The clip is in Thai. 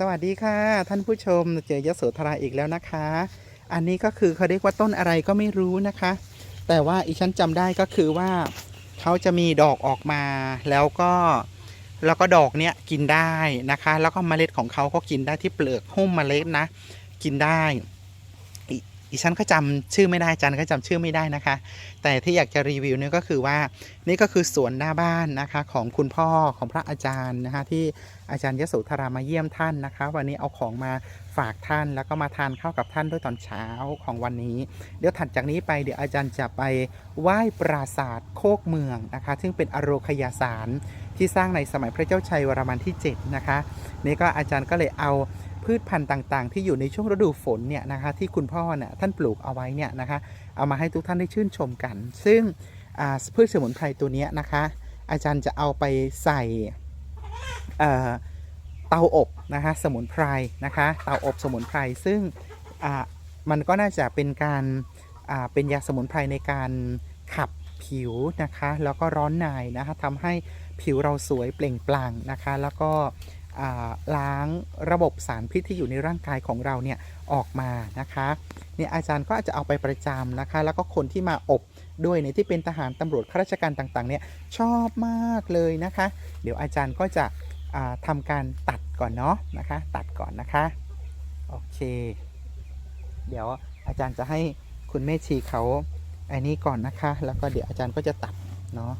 สวัสดีค่ะ ท่านผู้ชมเจอยโสธราอีกแล้วนะคะ อันนี้ก็คือเขาเรียกว่าต้นอะไรก็ไม่รู้นะคะ แต่ว่าอีฉันจำได้ก็คือว่าเขาจะมีดอกออกมาแล้วก็แล้วก็ดอกเนี้ยกินได้นะคะ แล้วก็เมล็ดของเขาก็กินได้ที่เปลือกหุ้มเมล็ดนะ กินได้ อีฉันก็จำชื่อไม่ได้จันก็จำชื่อไม่ได้นะคะ แต่ที่อยากจะรีวิวเนี่ยก็คือว่านี่ก็คือสวนหน้าบ้านนะคะ ของคุณพ่อของพระอาจารย์นะคะที่อาจารย์ยโสธรามาเยี่ยมท่านนะคะ วันนี้เอาของมาฝากท่านแล้วก็มาทานข้าวกับท่านด้วยตอนเช้าของวันนี้ เดี๋ยวถัดจากนี้ไปเดี๋ยวอาจารย์จะไปไหว้ปราสาทโคกเมืองนะคะ ซึ่งเป็นอโรคยาสารที่สร้างในสมัยพระเจ้าชัยวรมันที่ 7 นะคะ นี่ก็อาจารย์ก็เลยเอา พืชพันธุ์ต่างๆ ที่อยู่ในช่วงฤดูฝนเนี่ยนะคะที่คุณพ่อเนี่ยท่านปลูกเอาไว้เนี่ยนะคะเอามาให้ทุกท่านได้ชื่นชมกัน ซึ่งพืชสมุนไพรตัวนี้นะคะ อาจารย์จะเอาไปใส่เตาอบนะคะสมุนไพรนะคะเตาอบสมุนไพรซึ่งมันก็น่าจะเป็นการเป็นยาสมุนไพรในการขับผิวนะคะแล้วก็ร้อนในนะคะทำให้ผิวเราสวยเปล่งปลั่งนะคะ แล้วก็ ล้างระบบสารพิษที่อยู่ในร่างกายของเราเนี่ยออกมานะคะเนี่ยอาจารย์ก็อาจจะเอาไปประจำนะคะ แล้วก็คนที่มาอบด้วยเนี่ยที่เป็นทหารตำรวจข้าราชการต่างๆเนี่ยชอบมากเลยนะคะ เดี๋ยวอาจารย์ก็จะอ่าทำการตัดก่อนเนาะนะคะ ตัดก่อนนะคะโอเค เดี๋ยวอาจารย์จะให้คุณแม่ชีเขาไอ้นี้ก่อนนะคะ แล้วก็เดี๋ยวอาจารย์ก็จะตัดเนาะ